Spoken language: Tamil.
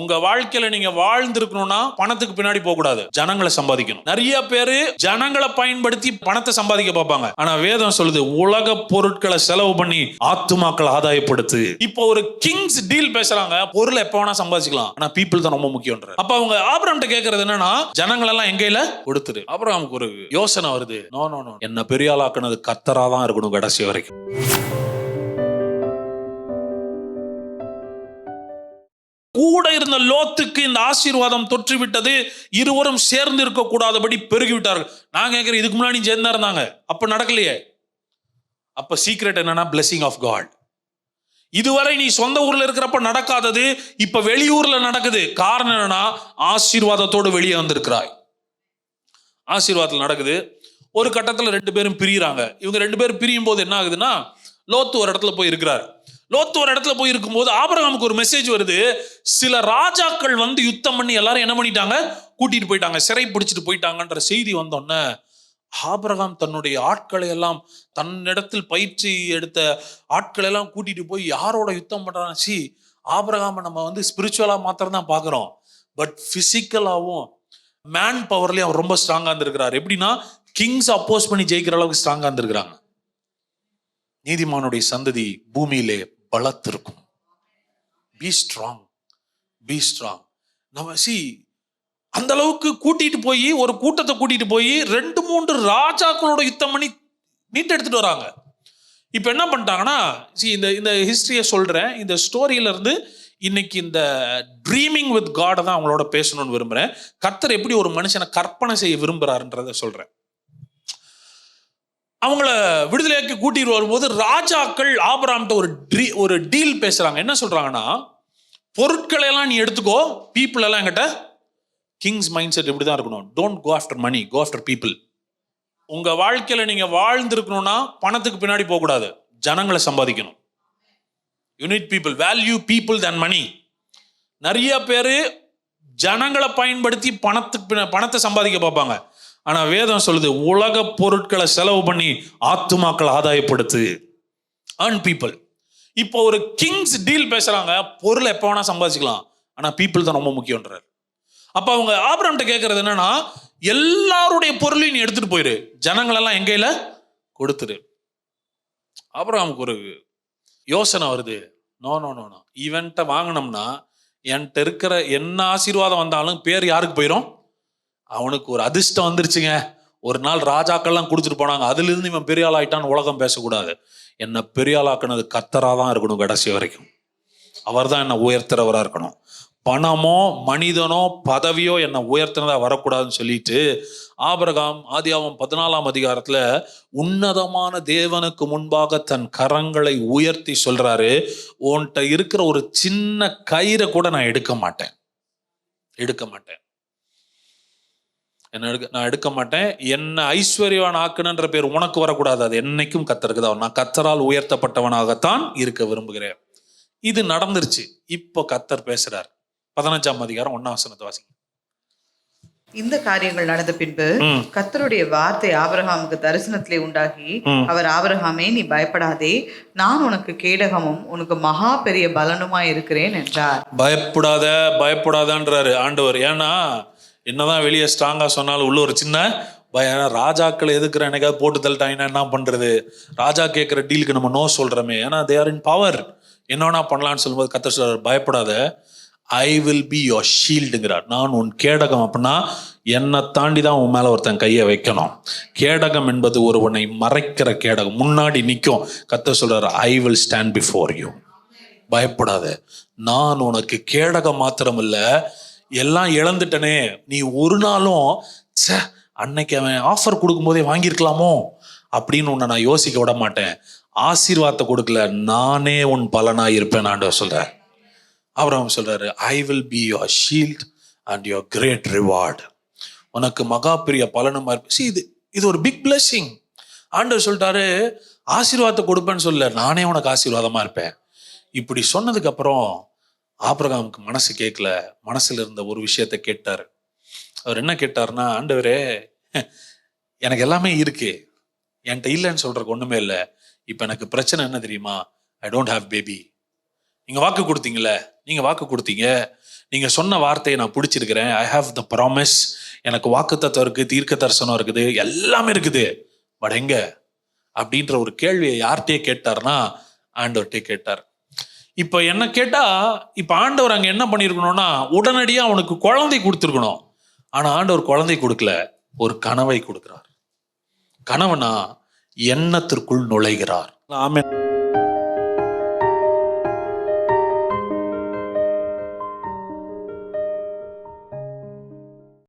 உங்க வாழ்க்கையில நீங்க வாழ்ந்திருக்கணும்னா பணத்துக்கு பின்னாடி போக கூடாது ஜனங்களை சம்பாதிக்கணும். நிறைய பேரு ஜனங்களை பயன்படுத்தி பணத்தை சம்பாதிக்க பார்ப்பாங்க. ஆனா வேதம் சொல்லுது உலக பொருட்களை செலவு பண்ணி ஆத்துமாக்கள் ஆதாயப்படுத்து. இப்போ ஒரு கிங்ஸ் டீல் பேசுறாங்க பொருளை எப்ப வேணா சம்பாதிச்சுக்கலாம். ஆனா பீப்புள் தான் ரொம்ப முக்கியம்ன்ற அப்ப அவங்க ஆபரம்ட்ட கேக்குறது என்னன்னா ஜனங்கள் எல்லாம் எங்கையில கொடுத்துரு. அப்புறம் நமக்கு ஒரு யோசனை வருது. நோ நோ நோ என்ன பெரிய ஆளாக்குனது கத்தரா தான் இருக்கணும் கடைசி வரைக்கும். கூட இருந்த லோத்துக்கு இந்த ஆசீர்வாதம் தொற்று விட்டது இருவரும் சேர்ந்து இருக்க கூடாதபடி பெருகி விட்டார்கள் நான் கேட்கிறேன் இதுக்கு முன்னாடி சேர்ந்தா இருந்தாங்க. அப்ப நடக்கலையே. அப்ப சீக்ரெட் என்னன்னா பிளெஸிங் ஆஃப் காட் இதுவரை நீ சொந்த ஊர்ல இருக்கிறப்ப நடக்காதது இப்ப வெளியூர்ல நடக்குது. காரணம் என்னன்னா ஆசீர்வாதத்தோடு வெளியே வந்திருக்கிறாய். ஆசீர்வாதத்தில் நடக்குது. ஒரு கட்டத்தில் ரெண்டு பேரும் பிரியிறாங்க. இவங்க ரெண்டு பேரும் பிரியும் போது என்ன ஆகுதுன்னா லோத்து ஒரு இடத்துல போய் இருக்கிறார். லோத்து ஒரு இடத்துல போய் இருக்கும்போது ஆபரகாமுக்கு ஒரு மெசேஜ் வருது. சில ராஜாக்கள் வந்து யுத்தம் பண்ணி எல்லாரும் என்ன பண்ணிட்டாங்க? கூட்டிட்டு போயிட்டாங்க. சிறை பிடிச்சிட்டு போயிட்டாங்கன்ற செய்தி வந்தோடனே ஆபரகாம் தன்னுடைய ஆட்களை எல்லாம் தன்னிடத்தில் பயிற்சி எடுத்த ஆட்களை எல்லாம் கூட்டிட்டு போய் யாரோட யுத்தம் பண்றாங்க? சி ஆபரகாமை நம்ம வந்து ஸ்பிரிச்சுவலா மாத்திரம் தான் பார்க்குறோம். பட் பிசிக்கலாவும் மேன் பவர்லயும் அவர் ரொம்ப ஸ்ட்ராங்கா இருந்திருக்கிறார். எப்படின்னா கிங்ஸ் அப்போஸ் பண்ணி ஜெயிக்கிற அளவுக்கு ஸ்ட்ராங்கா இருந்திருக்கிறாங்க. நீதிமானுடைய சந்ததி பூமியிலே பலத்திருக்கும். பி ஸ்ட்ராங் பி ஸ்ட்ராங் நம்ம சி அந்த அளவுக்கு கூட்டிட்டு போய் ஒரு கூட்டத்தை கூட்டிட்டு போய் ரெண்டு மூன்று ராஜாக்களோட யுத்தம் பண்ணி மீட்டெடுத்துட்டு வராங்க. இப்போ என்ன பண்ணிட்டாங்கன்னா சி இந்த இந்த ஹிஸ்ட்ரியை சொல்கிறேன் இந்த ஸ்டோரியிலேருந்து இன்னைக்கு இந்த ட்ரீமிங் வித் காடை தான் அவங்களோட பேசணும்னு விரும்புகிறேன் கர்த்தர் எப்படி ஒரு மனுஷனை கற்பனை செய்ய விரும்புகிறாருன்றத சொல்கிறேன் அவங்கள விடுதலையாக்கி கூட்டிட்டு வரும்போது ராஜாக்கள் ஆபராம்கிட்ட ஒரு ட்ரீ ஒரு டீல் பேசுறாங்க. என்ன சொல்றாங்கன்னா பொருட்களை எல்லாம் நீ எடுத்துக்கோ பீப்புள் எல்லாம் என்கிட்ட கிங்ஸ் மைண்ட் செட் இப்படி தான் இருக்கணும். Don't go after money go after people உங்க வாழ்க்கையில நீங்க வாழ்ந்திருக்கணும்னா பணத்துக்கு பின்னாடி போகக்கூடாது. கூடாது ஜனங்களை சம்பாதிக்கணும். யூனிட் பீப்புள் வேல்யூ பீப்புள் தன் மணி நிறைய பேர் ஜனங்களை பயன்படுத்தி பணத்துக்கு பின்ன- பணத்தை சம்பாதிக்க பார்ப்பாங்க. ஆனால் வேதம் சொல்லுது உலக பொருட்களை செலவு பண்ணி ஆத்துமாக்கள் ஆதாயப்படுத்து. அன் பீப்புள் இப்போ ஒரு கிங்ஸ் டீல் பேசுகிறாங்க பொருளை எப்போ வேணால் சம்பாதிச்சுக்கலாம். ஆனால் பீப்புள் தான் ரொம்ப முக்கியன்றார் அப்போ அவங்க ஆபரம்கிட்ட கேட்குறது என்னன்னா எல்லாருடைய பொருளையும் நீ எடுத்துகிட்டு போயிரு. ஜனங்களெல்லாம் எங்கையில கொடுத்துரு. ஆபரமுக்கு ஒரு யோசனை வருது. நோ நோ நோ நோ இவன்ட்ட வாங்கினோம்னா என்கிட்ட இருக்கிற என்ன ஆசீர்வாதம் வந்தாலும் பேர் யாருக்கு போயிடும் அவனுக்கு ஒரு அதிர்ஷ்டம் வந்துருச்சுங்க. ஒரு நாள் ராஜாக்கள்லாம் கொடுத்துட்டு போனாங்க. அதுலேருந்து இவன் பெரிய ஆள் ஆயிட்டான்னு உலகம் பேசக்கூடாது. என்னை பெரிய ஆளாக்குனது கத்தராக தான் இருக்கணும் கடைசி வரைக்கும். அவர் தான் என்னை உயர்த்துறவராக இருக்கணும். பணமோ மனிதனோ பதவியோ என்னை உயர்த்தினதாக வரக்கூடாதுன்னு சொல்லிட்டு ஆபரகாம் ஆதியாகமம் பதினாலாம் அதிகாரத்தில் உன்னதமான தேவனுக்கு முன்பாக தன் கரங்களை உயர்த்தி சொல்கிறாரு உன்கிட்ட இருக்கிற ஒரு சின்ன கயிறை கூட நான் எடுக்க மாட்டேன். எடுக்க மாட்டேன். என்ன எடுக்க நான் எடுக்க மாட்டேன். என்ன ஐஸ்வர்யவான் ஆக்குனன்ற பேர் உனக்கு வரக்கூடாது. அது என்னைக்கும் கத்தருக்கு தான். நான் கத்தரால் உயர்த்தப்பட்டவனாகத்தான் இருக்க விரும்புகிறேன். இது நடந்துருச்சு. இப்போ கத்தர் பேசுறார். பதினஞ்சாம் அதிகாரம் ஒன்னாம் வசனத்தை வாசிங்க. இந்த காரியங்கள் நடந்த பின்பு ம். கர்த்தருடைய வார்த்தை ஆபிரகாமுக்கு தரிசனத்திலே உண்டாகி. அவர் ஆபிரகாமே நீ பயப்படாதே. நான் உனக்கு கேடகமும் உனக்கு மகா பெரிய பலனுமாய் இருக்கிறேன் என்றார். பயப்படாத பயப்படாதன்றாரு ஆண்டவர். ஏன்னா என்னதான் வெளியே ஸ்ட்ராங்காக சொன்னாலும் உள்ள ஒரு சின்ன பயம். ராஜாக்களை எதுக்குற என்னைக்காவது போட்டு தள்ளிட்டாங்கன்னா என்ன பண்ணுறது ராஜா கேட்குற டீலுக்கு நம்ம நோ சொல்கிறோமே ஏன்னா தே ஆர் இன் பவர் என்ன பண்ணலான்னு சொல்லும்போது கத்த சொல்கிறார் பயப்படாத. ஐ வில் பி யோர் ஷீல்டுங்கிறார் நான் உன் கேடகம் அப்படின்னா என்னை தாண்டி தான் உன் மேலே ஒருத்தன் கையை வைக்கணும். கேடகம் என்பது ஒருவனை மறைக்கிற கேடகம். முன்னாடி நிற்கும் கத்த சொல்கிறார் I will stand before you பயப்படாத. நான் உனக்கு கேடகம் மாத்திரமில்லை எல்லாம் இழந்துட்டனே. நீ ஒரு நாளும் ச அன்னைக்கு அவன் ஆஃபர் கொடுக்கும்போதே வாங்கியிருக்கலாமோ? அப்படின்னு உன்னை நான் யோசிக்க விட மாட்டேன். ஆசீர்வாதத்தை கொடுக்கல. நானே உன் பலனா இருப்பேன் ஆண்டவர் சொல்றேன் அப்புறம் சொல்றாரு I will be your shield and your great reward உனக்கு மகா பெரிய பலனுமா இருப்ப இது இது ஒரு பிக் blessing. ஆண்டவர் சொல்லிட்டாரு ஆசீர்வாதத்தை கொடுப்பேன்னு சொல்ல நானே உனக்கு ஆசீர்வாதமா இருப்பேன். இப்படி சொன்னதுக்கு அப்புறம் ஆப்ரகாமுக்கு மனசு கேட்கல மனசில் இருந்த ஒரு விஷயத்த கேட்டார். அவர் என்ன கேட்டாருன்னா ஆண்டவரே எனக்கு எல்லாமே இருக்கு. என்கிட்ட இல்லைன்னு சொல்றதுக்கு ஒண்ணுமே இல்லை. இப்போ எனக்கு பிரச்சனை என்ன தெரியுமா? ஐ டோன்ட் ஹாவ் பேபி நீங்கள் வாக்கு கொடுத்தீங்கல்ல? நீங்க வாக்கு கொடுத்தீங்க. நீங்க சொன்ன வார்த்தையை நான் பிடிச்சிருக்கிறேன். ஐ ஹாவ் த ப்ராமிஸ் எனக்கு வாக்குத்தத்தோ இருக்குது தீர்க்க தரிசனம் இருக்குது எல்லாமே இருக்குது. பட் எங்க? அப்படின்ற ஒரு கேள்வியை யார்கிட்டயே கேட்டார்னா ஆண்டவர்கிட்டே கேட்டார். இப்போ என்ன கேட்டால் இப்போ ஆண்டவர் அங்க என்ன பண்ணியிருக்கணும்னா உடனடியாக அவனுக்கு குழந்தை கொடுத்துருக்கணும். ஆனா ஆண்டவர் குழந்தை கொடுக்கல ஒரு கனவை கொடுக்குறார். கனவுனா எண்ணத்திற்குள் நுழைகிறார். ஆமே